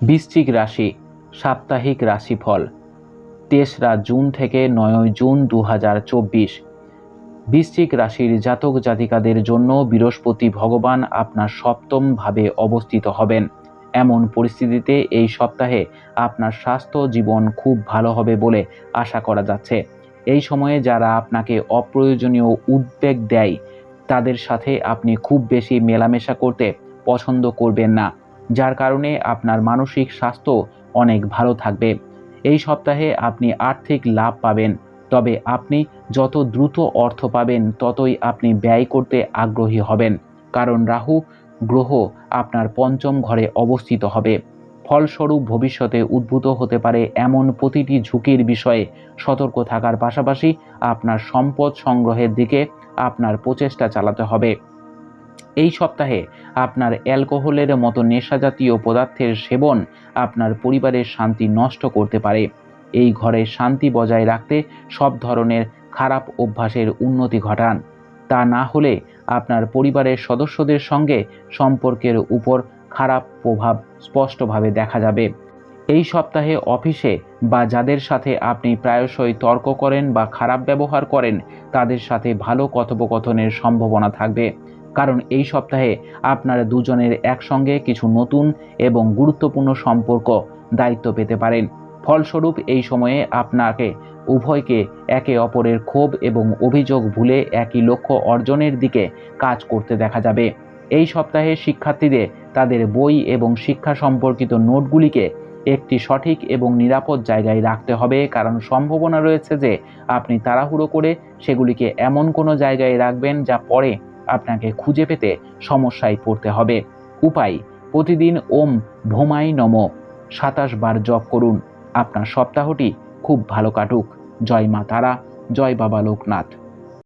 বৃশ্চিক রাশি, সাপ্তাহিক রাশিফল, তেসরা জুন থেকে নয় জুন দু হাজার চব্বিশ। বৃশ্চিক রাশির জাতক জাতিকাদের জন্য বৃহস্পতি ভগবান আপনার সপ্তম ভাবে অবস্থিত হবেন। এমন পরিস্থিতিতে এই সপ্তাহে আপনার স্বাস্থ্য জীবন খুব ভালো হবে বলে আশা করা যাচ্ছে। এই সময়ে যারা আপনাকে অপ্রয়োজনীয় উদ্বেগ দেয়, তাদের সাথে আপনি খুব বেশি মেলামেশা করতে পছন্দ করবেন না। যার কারণে আপনার মানসিক স্বাস্থ্য অনেক ভালো থাকবে। এই সপ্তাহে আপনি আর্থিক লাভ পাবেন, তবে আপনি যত দ্রুত অর্থ পাবেন, ততই আপনি ব্যয় করতে আগ্রহী হবেন। কারণ রাহু গ্রহ আপনার পঞ্চম ঘরে অবস্থিত হবে। ফলস্বরূপ ভবিষ্যতে উদ্ভূত হতে পারে এমন প্রতিটি ঝুঁকির বিষয়ে সতর্ক থাকার পাশাপাশি আপনার সম্পদ সংগ্রহের দিকে আপনার প্রচেষ্টা চালাতে হবে। এই সপ্তাহে আপনার অ্যালকোহলের মতো নেশাজাতীয় পদার্থের সেবন আপনার পরিবারের শান্তি নষ্ট করতে পারে। এই ঘরে শান্তি বজায় রাখতে সব ধরনের খারাপ অভ্যাসের উন্নতি ঘটান। তা না হলে আপনার পরিবারের সদস্যদের সঙ্গে সম্পর্কের উপর খারাপ প্রভাব স্পষ্টভাবে দেখা যাবে। এই সপ্তাহে অফিসে বা যাদের সাথে আপনি প্রায়শই তর্ক করেন বা খারাপ ব্যবহার করেন, তাদের সাথে ভালো কথোপকথনের সম্ভাবনা থাকবে। কারণ এই সপ্তাহে আপনারা দুজনের একসঙ্গে কিছু নতুন এবং গুরুত্বপূর্ণ সম্পর্ক দায়িত্ব পেতে পারেন। ফলস্বরূপ এই সময়ে আপনাকে উভয়কে একে অপরের ক্ষোভ এবং অভিযোগ ভুলে একই লক্ষ্য অর্জনের দিকে কাজ করতে দেখা যাবে। এই সপ্তাহে শিক্ষার্থীদের তাদের বই এবং শিক্ষা সম্পর্কিত নোটগুলিকে একটি সঠিক এবং নিরাপদ জায়গায় রাখতে হবে, কারণ সম্ভাবনা রয়েছে যে আপনি তাড়াহুড়ো করে সেগুলিকে এমন কোনো জায়গায় রাখবেন যা পরে আপনাকে খুঁজে পেতে সমস্যায় পড়তে হবে। উপায়, প্রতিদিন ওম ভোমাই নম। সাতাশ বার জপ করুন। আপনার সপ্তাহটি খুব ভালো কাটুক। জয় মা তারা, জয় বাবা লোকনাথ।